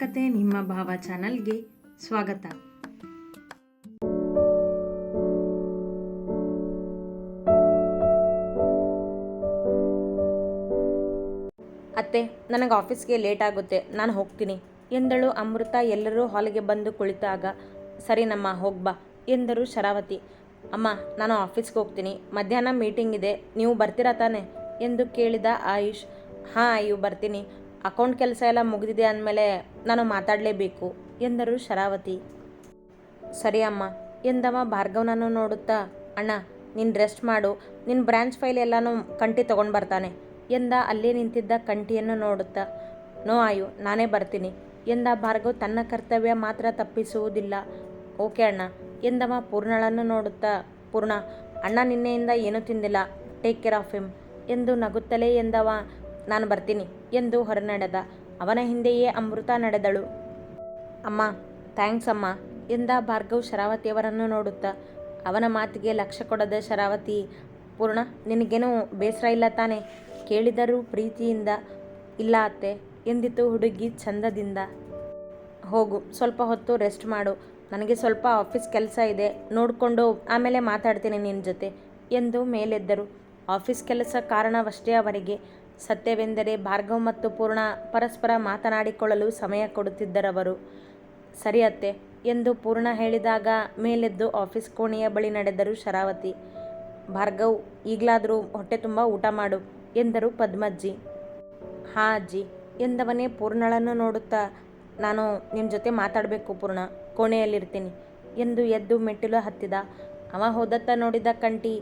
ಕತೆ ನಿಮ್ಮ ಭಾವ ಚಾನಲ್ಗೆ ಸ್ವಾಗತ. ಅತ್ತೆ, ನನಗೆ ಆಫೀಸ್ಗೆ ಲೇಟ್ ಆಗುತ್ತೆ. ನಾನು ಹೋಗ್ತೀನಿ. ಎಂದಳು ಅಮೃತ ಎಲ್ಲರೂ ಹಾಲಿಗೆ ಬಂದು ಕುಳಿತಾಗ ಸರಿನಮ್ಮ ಹೋಗ್ಬಾ ಎಂದರು ಶರಾವತಿ. ಅಮ್ಮ, ನಾನು ಆಫೀಸ್ಗೆ ಹೋಗ್ತೀನಿ. ಮಧ್ಯಾಹ್ನ ಮೀಟಿಂಗ್ ಇದೆ. ನೀವು ಬರ್ತೀರಾ ತಾನೆ? ಎಂದು ಕೇಳಿದ ಆಯುಷ್. ಹಾಂ, ಅಯ್ಯು, ಬರ್ತೀನಿ. ಅಕೌಂಟ್ ಕೆಲಸ ಎಲ್ಲ ಮುಗಿದಿದೆ ಅಂದಮೇಲೆ ನಾನು ಮಾತಾಡಲೇಬೇಕು ಎಂದರು ಶರಾವತಿ. ಸರಿ ಅಮ್ಮ, ಎಂದವ ಭಾರ್ಗವನನ್ನು ನೋಡುತ್ತಾ, ಅಣ್ಣ, ನೀನು ರೆಸ್ಟ್ ಮಾಡು ನಿನ್ನ ಬ್ರಾಂಚ್ ಫೈಲ್ ಎಲ್ಲನೂ ಕಂಟಿ ತೊಗೊಂಡು ಬರ್ತಾನೆ, ಎಂದ ಅಲ್ಲೇ ನಿಂತಿದ್ದ ಕಂಟಿಯನ್ನು ನೋಡುತ್ತಾ. ನೋ ಆಯು, ನಾನೇ ಬರ್ತೀನಿ, ಎಂದ ಭಾರ್ಗವ್ ತನ್ನ ಕರ್ತವ್ಯ ಮಾತ್ರ ತಪ್ಪಿಸುವುದಿಲ್ಲ. ಓಕೆ ಅಣ್ಣ, ಎಂದವ ಪೂರ್ಣಳನ್ನು ನೋಡುತ್ತಾ, ಪೂರ್ಣ, ಅಣ್ಣ ನಿನ್ನೆಯಿಂದ ಏನೂ ತಿಂದಿಲ್ಲ ಟೇಕ್ ಕೇರ್ ಆಫ್ ಹಿಮ್ ಎಂದು ನಗುತ್ತಲೇ ಎಂದವ ನಾನು ಬರ್ತೀನಿ ಎಂದು ಹೊರನಡೆದ. ಅವನ ಹಿಂದೆಯೇ ಅಮೃತ ನಡೆದಳು. ಅಮ್ಮ, ಥ್ಯಾಂಕ್ಸ್ ಅಮ್ಮ ಎಂದ ಭಾರ್ಗವ್ ಶರಾವತಿಯವರನ್ನು ನೋಡುತ್ತಾ. ಅವನ ಮಾತಿಗೆ ಲಕ್ಷ್ಯ ಕೊಡದ ಶರಾವತಿ, ಪೂರ್ಣ, ನಿನಗೇನು ಬೇಸರ ಇಲ್ಲ ತಾನೆ? ಕೇಳಿದರೂ ಪ್ರೀತಿಯಿಂದ, ಇಲ್ಲ ಅತ್ತೆ ಎಂದಿತು ಹುಡುಗಿ ಚಂದದಿಂದ ಹೋಗು, ಸ್ವಲ್ಪ ಹೊತ್ತು ರೆಸ್ಟ್ ಮಾಡು. ನನಗೆ ಸ್ವಲ್ಪ ಆಫೀಸ್ ಕೆಲಸ ಇದೆ, ನೋಡಿಕೊಂಡು ಆಮೇಲೆ ಮಾತಾಡ್ತೀನಿ ನಿನ್ನ ಜೊತೆ ಎಂದು ಮೇಲೆದ್ದರು. ಆಫೀಸ್ ಕೆಲಸ ಕಾರಣವಷ್ಟೇ ಅವರಿಗೆ. ಸತ್ಯವೆಂದರೆ ಭಾರ್ಗವ್ ಮತ್ತು ಪೂರ್ಣ ಪರಸ್ಪರ ಮಾತನಾಡಿಕೊಳ್ಳಲು ಸಮಯ ಕೊಡುತ್ತಿದ್ದರವರು. ಸರಿ ಅತ್ತೆ, ಎಂದು ಪೂರ್ಣ ಹೇಳಿದಾಗ ಮೇಲೆದ್ದು ಆಫೀಸ್ ಕೋಣೆಯ ಬಳಿ ನಡೆದರು ಶರಾವತಿ, ಭಾರ್ಗವ್, ಈಗಲಾದರೂ ಹೊಟ್ಟೆ ತುಂಬ ಊಟ ಮಾಡು, ಎಂದರು ಪದ್ಮಜ್ಜಿ. ಹಾ ಅಜ್ಜಿ, ಎಂದವನೇ ಪೂರ್ಣಳನ್ನು ನೋಡುತ್ತಾ ನಾನು ನಿಮ್ಮ ಜೊತೆ ಮಾತಾಡಬೇಕು ಪೂರ್ಣ, ಕೋಣೆಯಲ್ಲಿರ್ತೀನಿ, ಎಂದು ಎದ್ದು ಮೆಟ್ಟಿಲು ಹತ್ತಿದ. ಅವ ಹೋದತ್ತ ನೋಡಿದ ಕಂಟಿ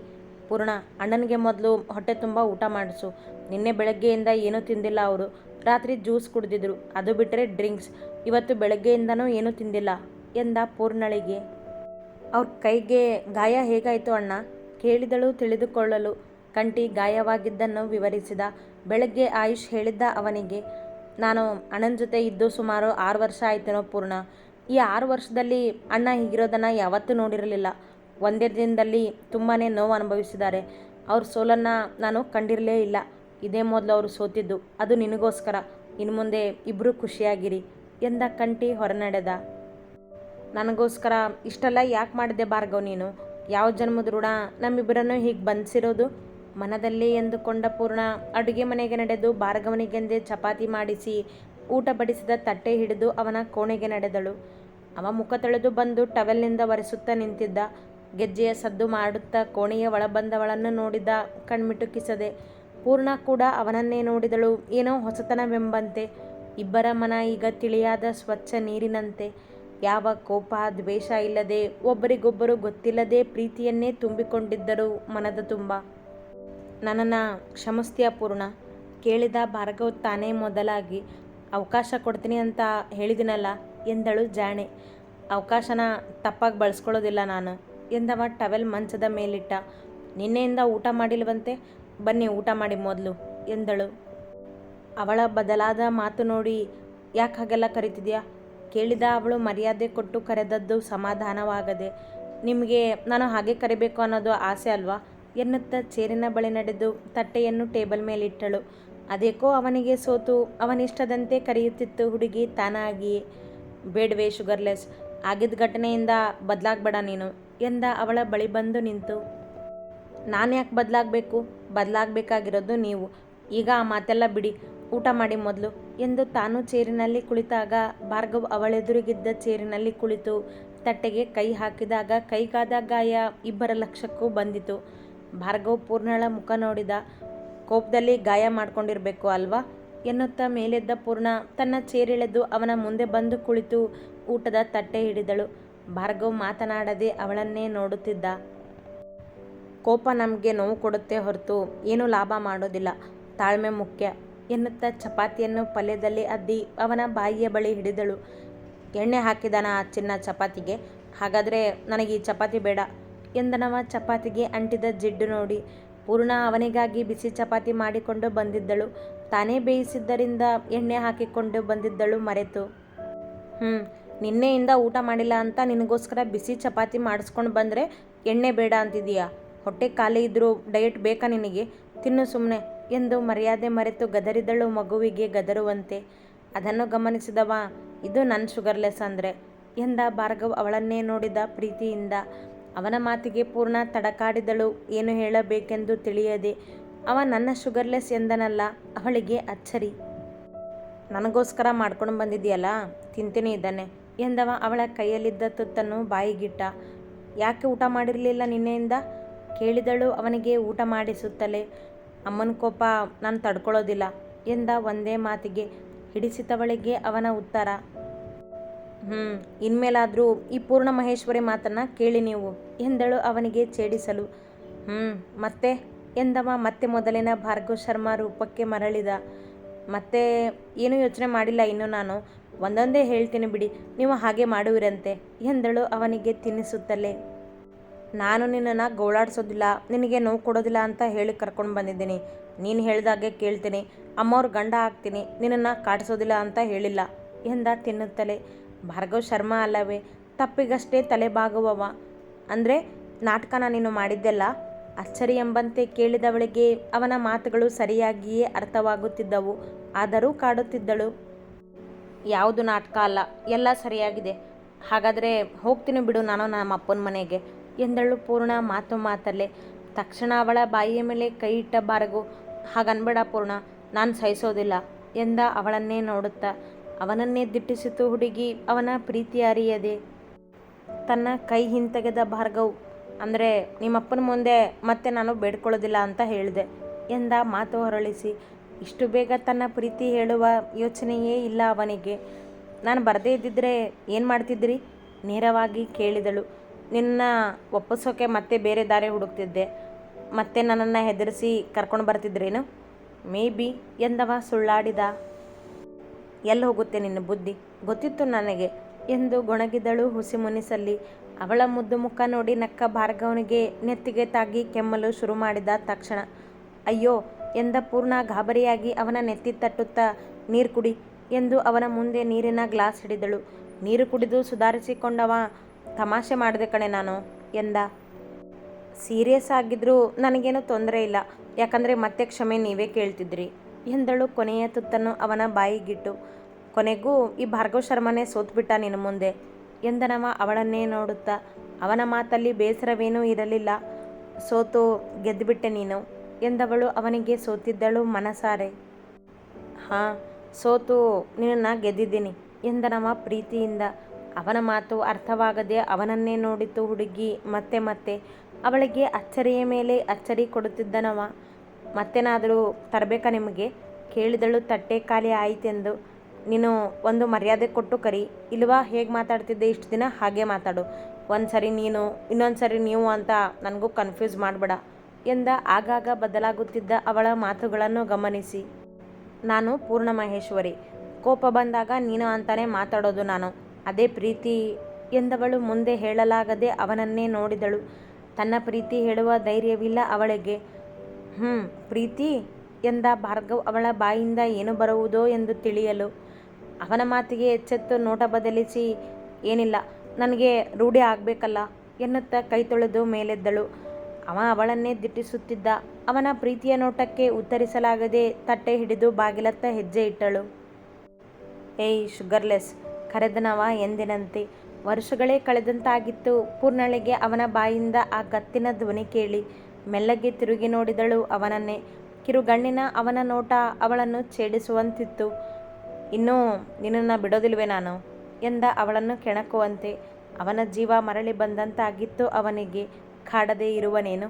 ಪೂರ್ಣ, ಅಣ್ಣನಿಗೆ ಮೊದಲು ಹೊಟ್ಟೆ ತುಂಬ ಊಟ ಮಾಡಿಸು. ನಿನ್ನೆ ಬೆಳಗ್ಗೆಯಿಂದ ಏನೂ ತಿಂದಿಲ್ಲ ಅವರು. ರಾತ್ರಿ ಜ್ಯೂಸ್ ಕುಡಿದಿದ್ರು. ಅದು ಬಿಟ್ಟರೆ ಡ್ರಿಂಕ್ಸ್. ಇವತ್ತು ಬೆಳಗ್ಗೆಯಿಂದನೂ ಏನೂ ತಿಂದಿಲ್ಲ ಎಂದ ಪೂರ್ಣಳಿಗೆ. ಅವ್ರ ಕೈಗೆ ಗಾಯ ಹೇಗಾಯಿತು ಅಣ್ಣ? ಕೇಳಿದಳು ತಿಳಿದುಕೊಳ್ಳಲು. ಕಂಟಿ ಗಾಯವಾಗಿದ್ದನ್ನು ವಿವರಿಸಿದ. ಬೆಳಗ್ಗೆ ಆಯುಷ್ ಹೇಳಿದ್ದ ಅವನಿಗೆ, ನಾನು ಅಣ್ಣನ ಜೊತೆ ಇದ್ದು ಸುಮಾರು ಆರು ವರ್ಷ ಆಯ್ತೇನೋ ಪೂರ್ಣ. ಈ ಆರು ವರ್ಷದಲ್ಲಿ ಅಣ್ಣ ಹೀಗಿರೋದನ್ನು ಯಾವತ್ತೂ ನೋಡಿರಲಿಲ್ಲ. ಒಂದೇ ದಿನದಲ್ಲಿ ತುಂಬಾ ನೋವು ಅನುಭವಿಸಿದ್ದಾರೆ. ಅವ್ರ ಸೋಲನ್ನು ನಾನು ಕಂಡಿರಲೇ ಇಲ್ಲ. ಇದೇ ಮೊದಲು ಅವರು ಸೋತಿದ್ದು. ಅದು ನಿನಗೋಸ್ಕರ. ಇನ್ನು ಮುಂದೆ ಇಬ್ಬರು ಖುಷಿಯಾಗಿರಿ. ಎಂದ ಕಂಟಿ ಹೊರನಡೆದ. ನನಗೋಸ್ಕರ ಇಷ್ಟೆಲ್ಲ ಯಾಕೆ ಮಾಡಿದೆ ಭಾರ್ಗವ್ ನೀನು? ಯಾವ ಜನ್ಮದ ಋಣ ನಮ್ಮಿಬ್ಬರನ್ನು ಹೀಗೆ ಬಂಧಿಸಿರೋದು? ಮನದಲ್ಲಿ ಎಂದುಕೊಂಡ ಪೂರ್ಣ ಅಡುಗೆ ಮನೆಗೆ ನಡೆದು ಭಾರ್ಗವನಿಗೆಂದೇ ಚಪಾತಿ ಮಾಡಿಸಿ ಊಟ ಬಡಿಸಿದ ತಟ್ಟೆ ಹಿಡಿದು ಅವನ ಕೋಣೆಗೆ ನಡೆದಳು. ಅವ ಮುಖ ತೊಳೆದು ಬಂದು ಟವೆಲ್ನಿಂದ ಒರೆಸುತ್ತಾ ನಿಂತಿದ್ದ. ಗೆಜ್ಜೆಯ ಸದ್ದು ಮಾಡುತ್ತಾ ಕೋಣೆಯ ಒಳಬಂದವಳನ್ನು ನೋಡಿದ ಕಣ್ಮಿಟುಕಿಸದೆ ಪೂರ್ಣ ಕೂಡ ಅವನನ್ನೇ ನೋಡಿದಳು. ಏನೋ ಹೊಸತನವೆಂಬಂತೆ. ಇಬ್ಬರ ಮನ ಈಗ ತಿಳಿಯಾದ ಸ್ವಚ್ಛ ನೀರಿನಂತೆ. ಯಾವ ಕೋಪ, ದ್ವೇಷ ಇಲ್ಲದೆ ಒಬ್ಬರಿಗೊಬ್ಬರು ಗೊತ್ತಿಲ್ಲದೆ ಪ್ರೀತಿಯನ್ನೇ ತುಂಬಿಕೊಂಡಿದ್ದರು ಮನದ ತುಂಬ. ನನ್ನನ್ನು ಕ್ಷಮಸ್ತಿಯ ಪೂರ್ಣ? ಕೇಳಿದ ಭಾರ್ಗವ್ ತಾನೇ ಮೊದಲಾಗಿ. ಅವಕಾಶ ಕೊಡ್ತೀನಿ ಅಂತ ಹೇಳಿದಿನಲ್ಲ ಎಂದಳು ಜಾಣೆ. ಅವಕಾಶನ ತಪ್ಪಾಗಿ ಬಳಸ್ಕೊಳ್ಳೋದಿಲ್ಲ ನಾನು. ಎಂದವ ಟವೆಲ್ ಮಂಚದ ಮೇಲಿಟ್ಟ. ನಿನ್ನೆಯಿಂದ ಊಟ ಮಾಡಿಲ್ವಂತೆ? ಬನ್ನಿ ಊಟ ಮಾಡಿ ಮೊದಲು ಎಂದಳು. ಅವಳ ಬದಲಾದ ಮಾತು ನೋಡಿ ಯಾಕೆ ಹಾಗೆಲ್ಲ ಕರಿತಿದ್ಯಾ? ಕೇಳಿದ ಅವಳು ಮರ್ಯಾದೆ ಕೊಟ್ಟು ಕರೆದದ್ದು ಸಮಾಧಾನವಾಗದೆ. ನಿಮಗೆ ನಾನು ಹಾಗೆ ಕರಿಬೇಕು ಅನ್ನೋದು ಆಸೆ ಅಲ್ವಾ? ಎನ್ನುತ್ತಾ ಚೇರಿನ ಬಳಿ ನಡೆದು ತಟ್ಟೆಯನ್ನು ಟೇಬಲ್ ಮೇಲಿಟ್ಟಳು. ಅದೇಕೋ ಅವನಿಗೆ ಸೋತು ಅವನಿಷ್ಟದಂತೆ ಕರೆಯುತ್ತಿತ್ತು ಹುಡುಗಿ ತಾನಾಗಿ ಬೇಡವೇ ಶುಗರ್ಲೆಸ್. ಆಗಿದ್ದ ಘಟನೆಯಿಂದ ಬದಲಾಗಬೇಡ ನೀನು. ಎಂದ ಅವಳ ಬಳಿ ಬಂದು ನಿಂತು, ನಾನು ಯಾಕೆ ಬದಲಾಗಬೇಕು? ಬದಲಾಗಬೇಕಾಗಿರೋದು ನೀವು. ಈಗ ಆ ಮಾತೆಲ್ಲ ಬಿಡಿ, ಊಟ ಮಾಡಿ ಮೊದಲು. ಎಂದು ತಾನು ಚೇರಿನಲ್ಲಿ ಕುಳಿತಾಗ ಭಾರ್ಗವ್ ಅವಳೆದುರಿಗಿದ್ದ ಚೇರಿನಲ್ಲಿ ಕುಳಿತು ತಟ್ಟೆಗೆ ಕೈ ಹಾಕಿದಾಗ ಕೈಗಾದ ಗಾಯ ಇಬ್ಬರ ಲಕ್ಷಕ್ಕೂ ಬಂದಿತು. ಭಾರ್ಗವ್ ಪೂರ್ಣಳ ಮುಖ ನೋಡಿದ, ಕೋಪದಲ್ಲಿ ಗಾಯ ಮಾಡ್ಕೊಂಡಿರಬೇಕು ಅಲ್ವಾ? ಎನ್ನುತ್ತಾ ಮೇಲೆದ್ದ ಪೂರ್ಣ ತನ್ನ ಚೇರಿಳೆದು ಅವನ ಮುಂದೆ ಬಂದು ಕುಳಿತು ಊಟದ ತಟ್ಟೆ ಹಿಡಿದಳು. ಭಾರ್ಗವ್ ಮಾತನಾಡದೆ ಅವಳನ್ನೇ ನೋಡುತ್ತಿದ್ದ. ಕೋಪ ನಮಗೆ ನೋವು ಕೊಡುತ್ತೆ ಹೊರತು ಏನೂ ಲಾಭ ಮಾಡೋದಿಲ್ಲ. ತಾಳ್ಮೆ ಮುಖ್ಯ. ಎನ್ನುತ್ತಾ ಚಪಾತಿಯನ್ನು ಪಲ್ಯದಲ್ಲಿ ಅದ್ದಿ ಅವನ ಬಾಯಿಯ ಬಳಿ ಹಿಡಿದಳು. ಎಣ್ಣೆ ಹಾಕಿದಾನ ಆ ಚಿನ್ನ ಚಪಾತಿಗೆ? ಹಾಗಾದರೆ ನನಗೆ ಈ ಚಪಾತಿ ಬೇಡ ಎಂದನವ ಚಪಾತಿಗೆ ಅಂಟಿದ ಜಿಡ್ಡು ನೋಡಿ. ಪೂರ್ಣ ಅವನಿಗಾಗಿ ಬಿಸಿ ಚಪಾತಿ ಮಾಡಿಕೊಂಡು ಬಂದಿದ್ದಳು. ತಾನೇ ಬೇಯಿಸಿದ್ದರಿಂದ ಎಣ್ಣೆ ಹಾಕಿಕೊಂಡು ಬಂದಿದ್ದಳು ಮರೆತು. ಹ್ಞೂ ನಿನ್ನೆಯಿಂದ ಊಟ ಮಾಡಿಲ್ಲ ಅಂತ ನಿನಗೋಸ್ಕರ ಬಿಸಿ ಚಪಾತಿ ಮಾಡಿಸ್ಕೊಂಡು ಬಂದರೆ ಎಣ್ಣೆ ಬೇಡ ಅಂತಿದೀಯಾ ಹೊಟ್ಟೆ ಖಾಲಿ ಇದ್ದರೂ ಡಯಟ್ ಬೇಕಾ ನಿನಗೆ? ತಿನ್ನು ಸುಮ್ಮನೆ ಎಂದು ಮರ್ಯಾದೆ ಮರೆತು ಗದರಿದಳು ಮಗುವಿಗೆ ಗದರುವಂತೆ. ಅದನ್ನು ಗಮನಿಸಿದವ, ಇದು ನನ್ನ ಶುಗರ್ಲೆಸ್ ಅಂದರೆ ಎಂದ ಭಾರ್ಗವ್ ಅವಳನ್ನೇ ನೋಡಿದ ಪ್ರೀತಿಯಿಂದ. ಅವನ ಮಾತಿಗೆ ಪೂರ್ಣ ತಡಕಾಡಿದಳು, ಏನು ಹೇಳಬೇಕೆಂದು ತಿಳಿಯದೆ. ಅವ ನನ್ನ ಶುಗರ್ಲೆಸ್ ಎಂದನಲ್ಲ, ಅವಳಿಗೆ ಅಚ್ಚರಿ. ನನಗೋಸ್ಕರ ಮಾಡ್ಕೊಂಡು ಬಂದಿದೆಯಲ್ಲ ತಿಂತೀನಿ ಇದನ್ನೇ. ಎಂದವ ಅವಳ ಕೈಯಲ್ಲಿದ್ದ ತುತ್ತನ್ನು ಬಾಯಿಗಿಟ್ಟ. ಯಾಕೆ ಊಟ ಮಾಡಿರಲಿಲ್ಲ ನಿನ್ನೆಯಿಂದ? ಕೇಳಿದಳು ಅವನಿಗೆ ಊಟ ಮಾಡಿಸುತ್ತಲೇ. ಅಮ್ಮನ ಕೋಪ ನಾನು ತಡ್ಕೊಳ್ಳೋದಿಲ್ಲ ಎಂದ ಒಂದೇ ಮಾತಿಗೆ ಹಿಡಿಸಿತವಳಿಗೆ ಅವನ ಉತ್ತರ. ಹ್ಞೂ ಇನ್ಮೇಲಾದರೂ ಈ ಪೂರ್ಣ ಮಹೇಶ್ವರಿ ಮಾತನ್ನು ಕೇಳಿ ನೀವು, ಎಂದಳು ಅವನಿಗೆ ಛೇಡಿಸಲು. ಹ್ಞೂ ಮತ್ತೆ? ಎಂದವ ಮತ್ತೆ ಮೊದಲಿನ ಭಾರ್ಗವ ಶರ್ಮಾ ರೂಪಕ್ಕೆ ಮರಳಿದ. ಮತ್ತೆ ಏನೂ ಯೋಚನೆ ಮಾಡಿಲ್ಲ ಇನ್ನು ನಾನು? ಒಂದೊಂದೇ ಹೇಳ್ತೀನಿ ಬಿಡಿ, ನೀವು ಹಾಗೆ ಮಾಡುವಿರಂತೆ, ಎಂದಳು ಅವನಿಗೆ ತಿನ್ನಿಸುತ್ತಲೇ. ನಾನು ನಿನ್ನನ್ನು ಗೋಳಾಡಿಸೋದಿಲ್ಲ, ನಿನಗೆ ನೋವು ಕೊಡೋದಿಲ್ಲ ಅಂತ ಹೇಳಿ ಕರ್ಕೊಂಡು ಬಂದಿದ್ದೀನಿ. ನೀನು ಹೇಳ್ದಾಗೆ ಕೇಳ್ತೀನಿ, ಅಮ್ಮವ್ರ ಗಂಡ ಹಾಕ್ತೀನಿ ನಿನ್ನನ್ನು ಕಾಡಿಸೋದಿಲ್ಲ ಅಂತ ಹೇಳಿಲ್ಲ, ಎಂದ ತಿನ್ನುತ್ತಲೇ. ಭಾರ್ಗವ್ ಶರ್ಮಾ ಅಲ್ಲವೇ, ತಪ್ಪಿಗಷ್ಟೇ ತಲೆಬಾಗುವವ ಅಂದರೆ ನಾಟಕನ ನೀನು ಮಾಡಿದ್ದೆಲ್ಲ? ಅಚ್ಚರಿ ಎಂಬಂತೆ ಕೇಳಿದವಳಿಗೆ ಅವನ ಮಾತುಗಳು ಸರಿಯಾಗಿಯೇ ಅರ್ಥವಾಗುತ್ತಿದ್ದವು, ಆದರೂ ಕಾಡುತ್ತಿದ್ದಳು. ಯಾವುದು ನಾಟಕ ಅಲ್ಲ, ಎಲ್ಲ ಸರಿಯಾಗಿದೆ. ಹಾಗಾದರೆ ಹೋಗ್ತೀನಿ ಬಿಡು ನಾನು ನಮ್ಮ ಅಪ್ಪನ ಮನೆಗೆ, ಎಂದಳು ಪೂರ್ಣ ಮಾತು ಮಾತಲ್ಲೇ. ತಕ್ಷಣ ಅವಳ ಬಾಯಿಯ ಮೇಲೆ ಕೈ ಇಟ್ಟ ಬಾರಗು ಹಾಗನ್ಬೇಡ ಪೂರ್ಣ, ನಾನು ಸಹಿಸೋದಿಲ್ಲ ಎಂದ ಅವಳನ್ನೇ ನೋಡುತ್ತಾ. ಅವನನ್ನೇ ದಿಟ್ಟಿಸಿತು ಹುಡುಗಿ, ಅವನ ಪ್ರೀತಿ ಅರಿಯದೆ. ತನ್ನ ಕೈ ಹಿಂತೆಗೆದ ಭಾರ್ಗವ್, ಅಂದರೆ ನಿಮ್ಮಪ್ಪನ ಮುಂದೆ ಮತ್ತೆ ನಾನು ಬೇಡ್ಕೊಳ್ಳೋದಿಲ್ಲ ಅಂತ ಹೇಳಿದೆ ಎಂದ ಮಾತು ಹೊರಳಿಸಿ. ಇಷ್ಟು ಬೇಗ ತನ್ನ ಪ್ರೀತಿ ಹೇಳುವ ಯೋಚನೆಯೇ ಇಲ್ಲ ಅವನಿಗೆ. ನಾನು ಬರದೇ ಇದ್ದಿದ್ರೆ ಏನು ಮಾಡ್ತಿದ್ರಿ? ನೇರವಾಗಿ ಕೇಳಿದಳು. ನಿನ್ನ ಒಪ್ಪಿಸೋಕೆ ಮತ್ತೆ ಬೇರೆ ದಾರಿ ಹುಡುಕ್ತಿದ್ದೆ. ಮತ್ತೆ ನನ್ನನ್ನು ಹೆದರಿಸಿ ಕರ್ಕೊಂಡು ಬರ್ತಿದ್ರೇನು? May be, ಎಂದವ ಸುಳ್ಳಾಡಿದ. ಎಲ್ಲಿ ಹೋಗುತ್ತೆ ನಿನ್ನ ಬುದ್ಧಿ? ಗೊತ್ತಿತ್ತು ನನಗೆ, ಎಂದು ಗೊಣಗಿದಳು ಹುಸಿ ಮುನಿಸಲ್ಲಿ. ಅವಳ ಮುದ್ದು ಮುಖ ನೋಡಿ ನಕ್ಕ ಭಾರ್ಗವನಿಗೆ ನೆತ್ತಿಗೆ ತಾಗಿ ಕೆಮ್ಮಲು ಶುರು ಮಾಡಿದ ತಕ್ಷಣ. ಅಯ್ಯೋ ಎಂದ ಪೂರ್ಣ ಗಾಬರಿಯಾಗಿ ಅವನ ನೆತ್ತಿ ತಟ್ಟುತ್ತಾ, ನೀರು ಕುಡಿ ಎಂದು ಅವನ ಮುಂದೆ ನೀರಿನ ಗ್ಲಾಸ್ ಹಿಡಿದಳು. ನೀರು ಕುಡಿದು ಸುಧಾರಿಸಿಕೊಂಡವ, ತಮಾಷೆ ಮಾಡಿದೆ ಕಣೆ ನಾನು ಎಂದ. ಸೀರಿಯಸ್ ಆಗಿದ್ರೂ ನನಗೇನು ತೊಂದರೆ ಇಲ್ಲ, ಯಾಕಂದರೆ ಮತ್ತೆ ಕ್ಷಮೆ ನೀವೇ ಕೇಳ್ತಿದ್ರಿ ಎಂದಳು ಕೊನೆಯ ತುತ್ತನ್ನು ಅವನ ಬಾಯಿಗಿಟ್ಟು. ಕೊನೆಗೂ ಈ ಭಾರ್ಗವ ಶರ್ಮನೇ ಸೋತ್ಬಿಟ್ಟ ನಿನ್ನ ಮುಂದೆ ಎಂದನವ ಅವಳನ್ನೇ ನೋಡುತ್ತಾ. ಅವನ ಮಾತಲ್ಲಿ ಬೇಸರವೇನೂ ಇರಲಿಲ್ಲ, ಸೋತು ಗೆದ್ದುಬಿಟ್ಟೆ ನೀನು ಎಂದವಳು ಅವನಿಗೆ ಸೋತಿದ್ದಳು ಮನಸಾರೆ. ಹಾಂ, ಸೋತು ನಿನ್ನ ಗೆದ್ದಿದ್ದೀನಿ ಎಂದನವ ಪ್ರೀತಿಯಿಂದ. ಅವನ ಮಾತು ಅರ್ಥವಾಗದೆ ಅವನನ್ನೇ ನೋಡಿತು ಹುಡುಗಿ. ಮತ್ತೆ ಮತ್ತೆ, ಅವಳಿಗೆ ಅಚ್ಚರಿಯ ಮೇಲೆ ಅಚ್ಚರಿ ಕೊಡುತ್ತಿದ್ದನವ. ಮತ್ತೇನಾದರೂ ತರಬೇಕಾ ನಿಮಗೆ? ಕೇಳಿದಳು, ತಟ್ಟೆ ಖಾಲಿ ಆಯಿತೆಂದು. ನೀನು ಒಂದು ಮರ್ಯಾದೆ ಕೊಟ್ಟು ಕರಿ. ಇಲ್ವಾ, ಹೇಗೆ ಮಾತಾಡ್ತಿದ್ದೆ ಇಷ್ಟು ದಿನ? ಹಾಗೆ ಮಾತಾಡು. ಒಂದು ಸರಿ ನೀನು ಇನ್ನೊಂದು ಸರಿ ನೀವು ಅಂತ ನನಗೂ ಕನ್ಫ್ಯೂಸ್ ಮಾಡಬೇಡ. ಎಂದ ಆಗಾಗ ಬದಲಾಗುತ್ತಿದ್ದ ಅವಳ ಮಾತುಗಳನ್ನು ಗಮನಿಸಿ. ನಾನು ಪೂರ್ಣ ಮಹೇಶ್ವರಿ. ಕೋಪ ಬಂದಾಗ ನೀನು ಅಂತಾನೆ ಮಾತಾಡೋದು ನಾನು. ಅದೇ ಪ್ರೀತಿ, ಎಂದವಳು ಮುಂದೆ ಹೇಳಲಾಗದೆ ಅವನನ್ನೇ ನೋಡಿದಳು. ತನ್ನ ಪ್ರೀತಿ ಹೇಳುವ ಧೈರ್ಯವಿಲ್ಲ ಅವಳಿಗೆ. ಹ್ಞೂ ಪ್ರೀತಿ? ಎಂದ ಭಾರ್ಗವ್ ಅವಳ ಬಾಯಿಂದ ಏನು ಬರುವುದೋ ಎಂದು ತಿಳಿಯಲು. ಅವನ ಮಾತಿಗೆ ಎಚ್ಚೆತ್ತು ನೋಟ ಬದಲಿಸಿ, ಏನಿಲ್ಲ, ನನಗೆ ರೂಢಿ ಆಗಬೇಕಲ್ಲ, ಎನ್ನುತ್ತಾ ಕೈ ತೊಳೆದು ಮೇಲೆದ್ದಳು. ಅವ ಅವಳನ್ನೇ ದಿಟ್ಟಿಸುತ್ತಿದ್ದ. ಅವನ ಪ್ರೀತಿಯ ನೋಟಕ್ಕೆ ಉತ್ತರಿಸಲಾಗದೆ ತಟ್ಟೆ ಹಿಡಿದು ಬಾಗಿಲತ್ತ ಹೆಜ್ಜೆ ಇಟ್ಟಳು. ಏಯ್, ಶುಗರ್ಲೆಸ್, ಕರೆದನವ ಎಂದಿನಂತೆ. ವರ್ಷಗಳೇ ಕಳೆದಂತಾಗಿತ್ತು. ಪೂರ್ಣಳಿಗೆ ಅವನ ಬಾಯಿಂದ ಆ ಕತ್ತಿನ ಧ್ವನಿ ಕೇಳಿ. ಮೆಲ್ಲಗೆ ತಿರುಗಿ ನೋಡಿದಳು ಅವನನ್ನೇ. ಕಿರುಗಣ್ಣಿನ ಅವನ ನೋಟ ಅವಳನ್ನು ಛೇಡಿಸುವಂತಿತ್ತು. ಇನ್ನೂ ನಿನ್ನನ್ನು ಬಿಡೋದಿಲ್ವೇ ನಾನು? ಎಂದ ಅವಳನ್ನು ಕೆಣಕುವಂತೆ. ಅವನ ಜೀವ ಮರಳಿ ಬಂದಂತಾಗಿತ್ತು ಅವನಿಗೆ. ಕಾಡದೇ ಇರುವನೇನು?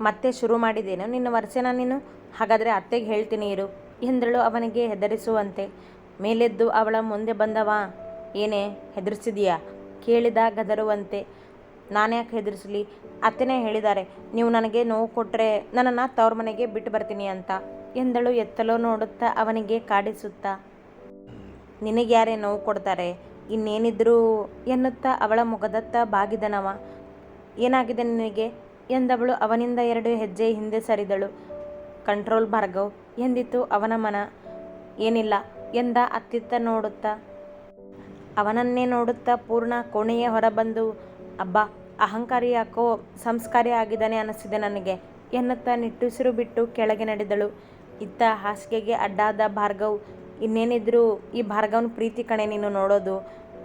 ಮತ್ತೆ ಶುರು ಮಾಡಿದೇನು? ನಿನ್ನ ವರ್ಷನ ನೀನು? ಹಾಗಾದರೆ ಅತ್ತೆಗೆ ಹೇಳ್ತೀನಿ ಇರು. ಎಂದಳು ಅವನಿಗೆ ಹೆದರಿಸುವಂತೆ. ಮೇಲೆದ್ದು ಅವಳ ಮುಂದೆ ಬಂದವ. ಏನೇ, ಹೆದರಿಸಿದೀಯಾ? ಕೇಳಿದ ಗದರುವಂತೆ. ನಾನ್ಯಾಕೆ ಹೆದರಿಸಲಿ? ಅತ್ತೆನೇ ಹೇಳಿದ್ದಾರೆ. ನೀವು ನನಗೆ ನೋವು ಕೊಟ್ಟರೆ ನನ್ನನ್ನು ತವ್ರ ಮನೆಗೆ ಬಿಟ್ಟು ಬರ್ತೀನಿ ಅಂತ. ಎಂದಳು ಎತ್ತಲೋ ನೋಡುತ್ತಾ ಅವನಿಗೆ ಕಾಡಿಸುತ್ತಾ. ನಿನಗೆ ಯಾರೇ ನೋವು ಕೊಡ್ತಾರೆ? ಇನ್ನೇನಿದ್ರೂ ಎನ್ನುತ್ತಾ ಅವಳ ಮುಖದತ್ತ ಬಾಗಿದನವ. ಏನಾಗಿದೆ ನಿನಗೆ? ಎಂದವಳು ಅವನಿಂದ ಎರಡು ಹೆಜ್ಜೆ ಹಿಂದೆ ಸರಿದಳು. ಕಂಟ್ರೋಲ್ ಭಾರ್ಗವ್, ಎಂದಿತು ಅವನ ಮನ? ಏನಿಲ್ಲ, ಎಂದ ಅತ್ತಿತ್ತ ನೋಡುತ್ತಾ? ಅವನನ್ನೇ ನೋಡುತ್ತಾ ಪೂರ್ಣ ಕೋಣೆಯ ಹೊರಬಂದು, ಅಬ್ಬಾ, ಅಹಂಕಾರಿ ಯಾಕೋ ಸಂಸ್ಕಾರಿ ಆಗಿದ್ದಾನೆ ಅನಿಸಿದೆ ನನಗೆ, ಎನ್ನುತ್ತಾ ನಿಟ್ಟುಸಿರು ಬಿಟ್ಟು ಕೆಳಗೆ ನಡೆದಳು. ಇತ್ತ ಹಾಸಿಗೆಗೆ ಅಡ್ಡಾದ ಭಾರ್ಗವ್, ಇನ್ನೇನಿದ್ರೂ ಈ ಭಾರ್ಗವ್ನ ಪ್ರೀತಿ ಕಣೆ ನೀನು ನೋಡೋದು.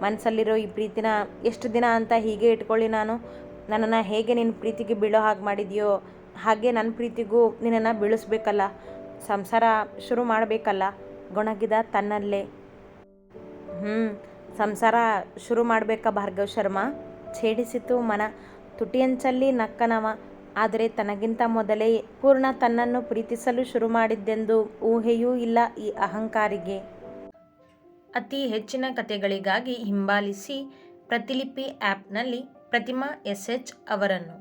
ಮನಸ್ಸಲ್ಲಿರೋ ಈ ಪ್ರೀತಿನ ಎಷ್ಟು ದಿನ ಅಂತ ಹೀಗೆ ಇಟ್ಕೊಳ್ಳಿ ನಾನು. ನನ್ನನ್ನು ಹೇಗೆ ನಿನ್ನ ಪ್ರೀತಿಗೆ ಬೀಳೋ ಹಾಗೆ ಮಾಡಿದೆಯೋ, ಹಾಗೆ ನನ್ನ ಪ್ರೀತಿಗೂ ನಿನ್ನನ್ನು ಬೀಳಿಸ್ಬೇಕಲ್ಲ. ಸಂಸಾರ ಶುರು ಮಾಡಬೇಕಲ್ಲ, ಗೊಣಗಿದ ತನ್ನಲ್ಲೇ. ಹ್ಞೂ ಸಂಸಾರ ಶುರು ಮಾಡಬೇಕಾ ಭಾರ್ಗವ್ ಶರ್ಮಾ? ಛೇಡಿಸಿತು ಮನ. ತುಟಿಯಂಚಲ್ಲಿ ನಕ್ಕನವ. ಆದರೆ ತನಗಿಂತ ಮೊದಲೇ ಪೂರ್ಣ ತನ್ನನ್ನು ಪ್ರೀತಿಸಲು ಶುರು ಮಾಡಿದ್ದೆಂದು ಊಹೆಯೂ ಇಲ್ಲ ಈ ಅಹಂಕಾರಿಗೆ. ಅತಿ ಹೆಚ್ಚಿನ ಕಥೆಗಳಿಗಾಗಿ ಹಿಂಬಾಲಿಸಿ ಪ್ರತಿಲಿಪಿ ಆ್ಯಪ್ನಲ್ಲಿ ಪ್ರತಿಮಾ ಎಸ್ ಎಚ್ ಅವರನ್ನು